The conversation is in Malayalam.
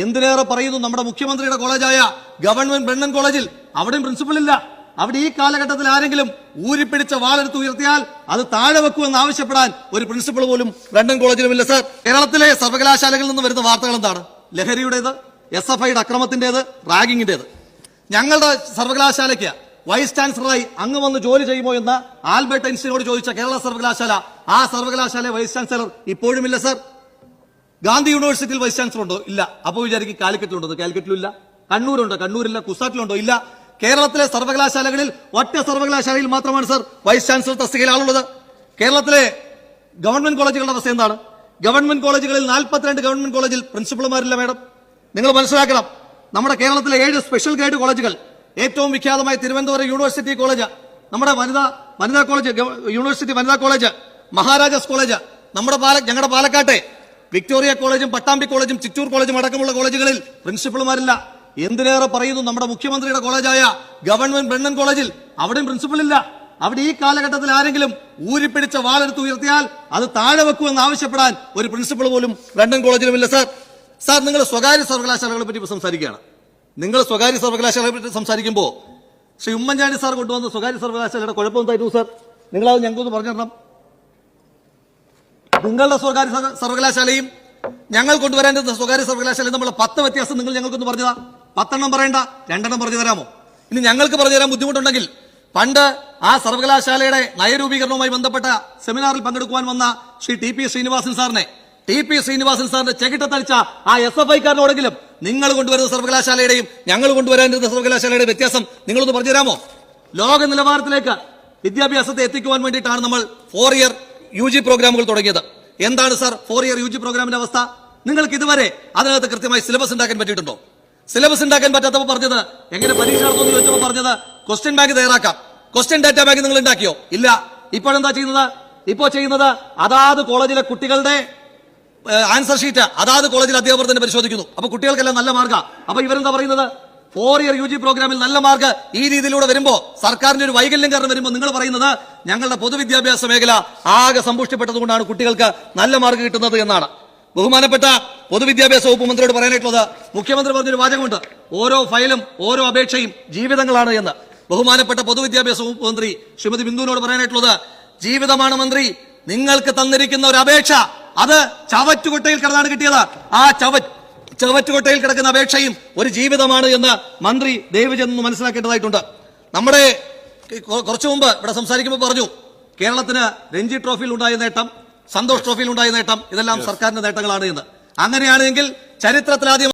എന്തിനേറെ പറയുന്നു നമ്മുടെ മുഖ്യമന്ത്രിയുടെ കോളേജായ ഗവൺമെന്റ് ബ്രണ്ണൻ കോളേജിൽ? അവിടെയും പ്രിൻസിപ്പൽ ഇല്ല. അവിടെ ഈ കാലഘട്ടത്തിൽ ആരെങ്കിലും ഊരിപ്പിടിച്ച വാളെടുത്ത് ഉയർത്തിയാൽ അത് താഴെ വെക്കുമെന്ന് ആവശ്യപ്പെടാൻ ഒരു പ്രിൻസിപ്പൾ പോലും ബ്രണ്ണൻ കോളേജിലുമില്ല സർ കേരളത്തിലെ സർവകലാശാലകളിൽ നിന്ന് വരുന്ന വാർത്തകൾ എന്താണ്? ലഹരിയുടേത് എസ് എഫ് ഐയുടെ അക്രമത്തിന്റേത് റാഗിങ്ങിന്റേത്. ഞങ്ങളുടെ സർവകലാശാലയ്ക്ക് വൈസ് ചാൻസലറായി അങ്ങ് വന്ന് ജോലി ചെയ്യുമോ എന്ന് ആൽബർട്ട് ഐൻസ്റ്റീനോട് ചോദിച്ച കേരള സർവകലാശാല ആ സർവകലാശാല വൈസ് ചാൻസലർ ഇപ്പോഴുമില്ല സർ ഗാന്ധി യൂണിവേഴ്സിറ്റിയിൽ വൈസ് ചാൻസലർ ഉണ്ടോ? ഇല്ല. അപ്പൊ വിചാരിക്കും കാലിക്കറ്റിലുണ്ടോ കാലിക്കറ്റിലില്ല കണ്ണൂരുണ്ടോ? കണ്ണൂരില്ല. കുസാറ്റിലുണ്ടോ? ഇല്ല. കേരളത്തിലെ സർവകലാശാലകളിൽ ഒറ്റ സർവകലാശാലയിൽ മാത്രമാണ് സർ വൈസ് ചാൻസലർ തസ്തികയിൽ ആളുള്ളത്. കേരളത്തിലെ ഗവൺമെന്റ് കോളേജുകളുടെ അവസ്ഥ എന്താണ്? ഗവൺമെന്റ് കോളേജുകളിൽ നാൽപ്പത്തിരണ്ട് ഗവൺമെന്റ് കോളേജിൽ പ്രിൻസിപ്പൾമാരില്ല മേഡം നിങ്ങൾ മനസ്സിലാക്കണം. നമ്മുടെ കേരളത്തിലെ ഏഴ് സ്പെഷ്യൽ ഗ്രേഡ് കോളേജുകൾ ഏറ്റവും വിഖ്യാതമായ തിരുവനന്തപുരം യൂണിവേഴ്സിറ്റി കോളേജ് നമ്മുടെ വനിതാ വനിതാ കോളേജ് യൂണിവേഴ്സിറ്റി വനിതാ കോളേജ് മഹാരാജാസ് കോളേജ് നമ്മുടെ പാല ഞങ്ങളുടെ പാലക്കാട്ടെ വിക്ടോറിയ കോളേജും പട്ടാമ്പി കോളേജും ചിറ്റൂർ കോളേജും അടക്കമുള്ള കോളേജുകളിൽ പ്രിൻസിപ്പൾമാരില്ല. എന്തിനേറെ പറയുന്നു നമ്മുടെ മുഖ്യമന്ത്രിയുടെ കോളേജായ ഗവൺമെന്റ് ബ്രണ്ണൻ കോളേജിൽ? അവിടെയും പ്രിൻസിപ്പൽ ഇല്ല അവിടെ ഈ കാലഘട്ടത്തിൽ ആരെങ്കിലും ഊരിപ്പിടിച്ച വാളെടുത്ത് ഉയർത്തിയാൽ അത് താഴെ വെക്കുമെന്ന് ആവശ്യപ്പെടാൻ ഒരു പ്രിൻസിപ്പൾ പോലും ബ്രണ്ണൻ കോളേജിലുമില്ല സാർ. സാർ നിങ്ങൾ സ്വകാര്യ സർവകലാശാലകളെ പറ്റി സംസാരിക്കുകയാണ്. നിങ്ങൾ സ്വകാര്യ സർവകലാശാലകളെ പറ്റി സംസാരിക്കുമ്പോൾ ശ്രീ ഉമ്മൻചാണ്ടി സാർ കൊണ്ടുവന്ന സ്വകാര്യ സർവകലാശാലയുടെ കുഴപ്പം എന്തായിരുന്നു സാർ നിങ്ങളത് ഞങ്ങൾക്കൊന്ന് പറഞ്ഞു നിങ്ങളുടെ സ്വകാര്യ സർവ- സർവകലാശാലയും ഞങ്ങൾ കൊണ്ടുവരേണ്ടത് സ്വകാര്യ സർവകലാശാലയും തമ്മിലുള്ള പത്ത് വ്യത്യാസം നിങ്ങൾ ഞങ്ങൾക്കൊന്ന് പറഞ്ഞതാ. പത്തെണ്ണം പറയണ്ട രണ്ടെണ്ണം പറഞ്ഞു തരാമോ? ഇനി ഞങ്ങൾക്ക് പറഞ്ഞു തരാൻ ബുദ്ധിമുട്ടുണ്ടെങ്കിൽ പണ്ട് ആ സർവകലാശാലയുടെ നയരൂപീകരണവുമായി ബന്ധപ്പെട്ട സെമിനാറിൽ പങ്കെടുക്കുവാൻ വന്ന ശ്രീ ടി പി ശ്രീനിവാസൻ സാറിനെ ടി പി ശ്രീനിവാസൻ സാറിന്റെ ചെകിട്ടത്തടിച്ച ആ എസ് എഫ് ഐക്കാരനോടെങ്കിലും നിങ്ങൾ കൊണ്ടുവരുന്ന സർവകലാശാലയുടെയും ഞങ്ങൾ കൊണ്ടുവരേണ്ടുന്ന സർവകലാശാലയുടെ വ്യത്യാസം നിങ്ങളൊന്ന് പറഞ്ഞു തരാമോ? ലോക നിലവാരത്തിലേക്ക് വിദ്യാഭ്യാസത്തെ എത്തിക്കുവാൻ വേണ്ടിയിട്ടാണ് നമ്മൾ ഫോർ ഇയർ യു ജി പ്രോഗ്രാമുകൾ തുടങ്ങിയത്. എന്താണ് sir four year U G പ്രോഗ്രാമിന്റെ അവസ്ഥ? നിങ്ങൾക്ക് ഇതുവരെ അതിനകത്ത് കൃത്യമായി സിലബസ് ഉണ്ടാക്കാൻ പറ്റിയിട്ടുണ്ടോ? സിലബസ് ഉണ്ടാക്കാൻ പറ്റാത്തപ്പോൾ പറഞ്ഞത് എങ്ങനെ പരീക്ഷ നടത്തുമെന്ന് ചോദിച്ചപ്പോൾ പറഞ്ഞത് ക്വസ്റ്റ്യൻ ബാങ്ക് തയ്യാറാക്കാം. ക്വസ്റ്റ്യൻ ഡാറ്റാ ബാങ്ക് നിങ്ങൾ ഉണ്ടാക്കിയോ? ഇല്ല. ഇപ്പോഴെന്താ ചെയ്യുന്നത്? ഇപ്പോൾ ചെയ്യുന്നത് അതാത് കോളേജിലെ കുട്ടികളുടെ ആൻസർ ഷീറ്റ് അതാത് കോളേജിലെ അധ്യാപകർ തന്നെ പരിശോധിക്കുന്നു. അപ്പൊ കുട്ടികൾക്കെല്ലാം നല്ല മാർഗ അപ്പൊ ഇവരെന്താ പറയുന്നത്? ഫോർ ഇയർ യു ജി പ്രോഗ്രാമിൽ നല്ല മാർക്ക് ഈ രീതിയിലൂടെ വരുമ്പോ സർക്കാരിന്റെ ഒരു വൈകല്യം കാരണം വരുമ്പോൾ നിങ്ങൾ പറയുന്നത് ഞങ്ങളുടെ പൊതുവിദ്യാഭ്യാസ മേഖല ആകെ സമ്പുഷ്ടപ്പെട്ടതുകൊണ്ടാണ് കുട്ടികൾക്ക് നല്ല മാർക്ക് കിട്ടുന്നത് എന്നാണ്. ബഹുമാനപ്പെട്ട പൊതുവിദ്യാഭ്യാസ വകുപ്പ് മന്ത്രിയോട് പറയാനായിട്ടുള്ളത് മുഖ്യമന്ത്രി പറഞ്ഞൊരു വാചകമുണ്ട്. ഓരോ ഫയലും ഓരോ അപേക്ഷയും ജീവിതങ്ങളാണ് എന്ന്. ബഹുമാനപ്പെട്ട പൊതുവിദ്യാഭ്യാസ വകുപ്പ് മന്ത്രി ശ്രീമതി ബിന്ദുവിനോട് പറയാനായിട്ടുള്ളത് ജീവിതമാണ് മന്ത്രി നിങ്ങൾക്ക് തന്നിരിക്കുന്ന ഒരു അപേക്ഷ അത് ചവറ്റുകുട്ടയിൽ കിടന്നാണ് കിട്ടിയത്. ആ ചവ ചവറ്റുകൊട്ടയിൽ കിടക്കുന്ന അപേക്ഷയും ഒരു ജീവിതമാണ് എന്ന് മന്ത്രി ദയവ് ചെന്ന് മനസ്സിലാക്കേണ്ടതായിട്ടുണ്ട്. നമ്മുടെ കുറച്ചു മുമ്പ് ഇവിടെ സംസാരിക്കുമ്പോൾ പറഞ്ഞു കേരളത്തിന് രഞ്ജി ട്രോഫിയിൽ ഉണ്ടായ നേട്ടം സന്തോഷ് ട്രോഫിയിൽ ഉണ്ടായ നേട്ടം ഇതെല്ലാം സർക്കാരിന്റെ നേട്ടങ്ങളാണ് എന്ന്. അങ്ങനെയാണെങ്കിൽ ചരിത്രത്തിലാദ്യം